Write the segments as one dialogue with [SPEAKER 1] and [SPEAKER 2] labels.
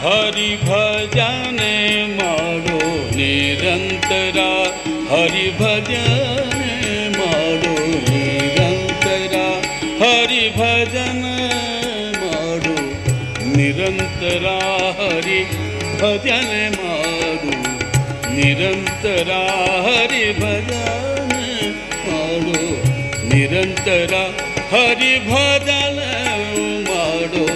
[SPEAKER 1] हरी भजने मारो निरंतरा हरि भजने मारो निरंतरा हरी भजन मारो निरंतरा हरी भजन मारो निरंतरा हरी भजन मारो निरंतरा हरि भजन मारो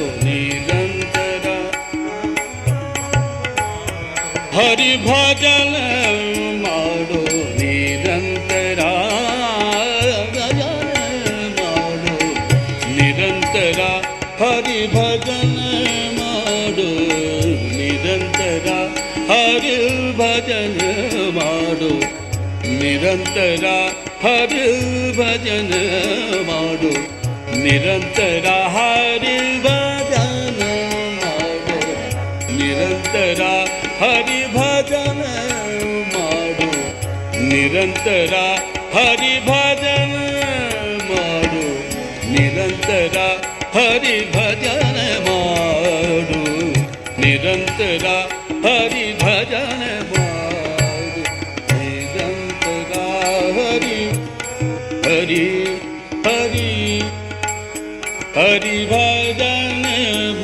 [SPEAKER 1] ಹರಿಭಜನ ಮಾಡು ನಿರಂತರ ಮಾಡು ನಿರಂತರ ಹರಿಭಜನ ಮಾಡು ನಿರಂತರ ಹರಿಭಜನ ಮಾಡು ನಿರಂತರ ಹರಿಭಜನ ಮಾಡು ನಿರಂತರ ಹರಿಭಜನ ಮಾಡು ನಿರಂತರ ಹರಿ निरन्तरा हरिभजन माडु निरन्तरा हरिभजन माडु निरन्तरा हरिभजन माडु निरन्तरा हरि हरि हरि हरिभजन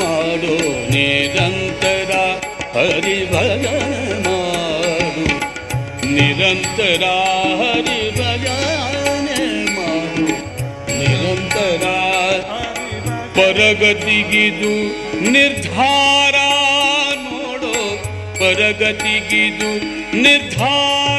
[SPEAKER 1] माडो निरन्तरा हरिभजन माडो ನಿರಂತರ ಹರಿ ಭಜನೆ ಮಾಡು ನಿರಂತರ ಪರಗತಿಗಿದು ನಿರ್ಧಾರ ನೋಡು ಪರಗತಿಗಿದು ನಿರ್ಧಾರ